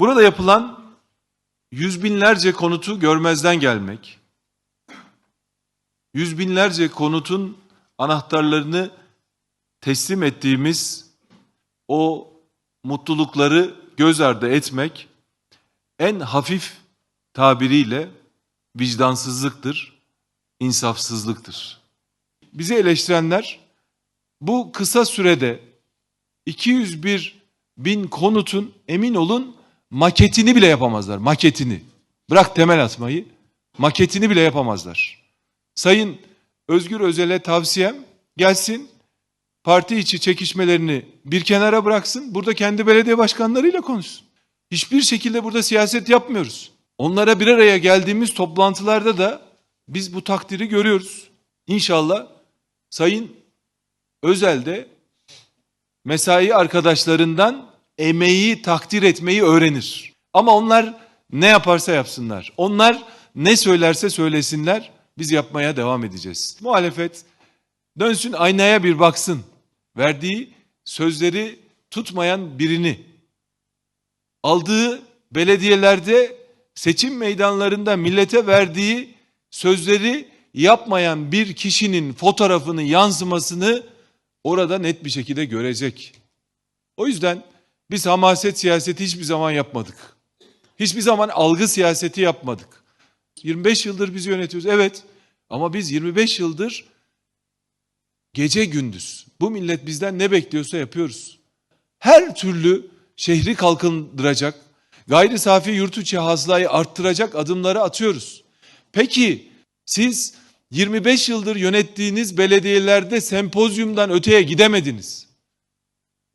Burada yapılan yüz binlerce konutu görmezden gelmek, yüz binlerce konutun anahtarlarını teslim ettiğimiz o mutlulukları göz ardı etmek en hafif tabiriyle vicdansızlıktır, insafsızlıktır. Bizi eleştirenler bu kısa sürede 201 bin konutun emin olun maketini bile yapamazlar. Maketini. Bırak temel atmayı. Maketini bile yapamazlar. Sayın Özgür Özel'e tavsiyem gelsin parti içi çekişmelerini bir kenara bıraksın. Burada kendi belediye başkanlarıyla konuşsun. Hiçbir şekilde burada siyaset yapmıyoruz. Onlara bir araya geldiğimiz toplantılarda da biz bu takdiri görüyoruz. İnşallah Sayın Özel de mesai arkadaşlarından emeği takdir etmeyi öğrenir. Ama onlar ne yaparsa yapsınlar. Onlar ne söylerse söylesinler. Biz yapmaya devam edeceğiz. Muhalefet dönsün aynaya bir baksın. Verdiği sözleri tutmayan birini aldığı belediyelerde seçim meydanlarında millete verdiği sözleri yapmayan bir kişinin fotoğrafını yansımasını orada net bir şekilde görecek. O yüzden biz hamaset siyaseti hiçbir zaman yapmadık. Hiçbir zaman algı siyaseti yapmadık. 25 yıldır biz yönetiyoruz. Evet ama biz 25 yıldır gece gündüz bu millet bizden ne bekliyorsa yapıyoruz. Her türlü şehri kalkındıracak, gayri safi yurt içi hasılayı arttıracak adımları atıyoruz. Peki siz 25 yıldır yönettiğiniz belediyelerde sempozyumdan öteye gidemediniz.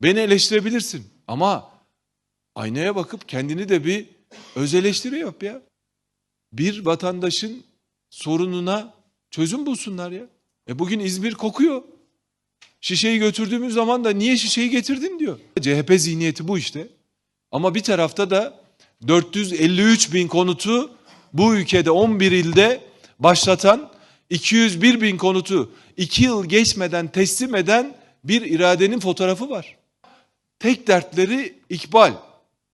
Beni eleştirebilirsin ama aynaya bakıp kendini de bir öz eleştiri yap ya. Bir vatandaşın sorununa çözüm bulsunlar ya. E bugün İzmir kokuyor. Şişeyi götürdüğümüz zaman da niye şişeyi getirdin diyor. CHP zihniyeti bu işte. Ama bir tarafta da 453 bin konutu bu ülkede 11 ilde başlatan 201 bin konutu 2 yıl geçmeden teslim eden bir iradenin fotoğrafı var. Tek dertleri ikbal.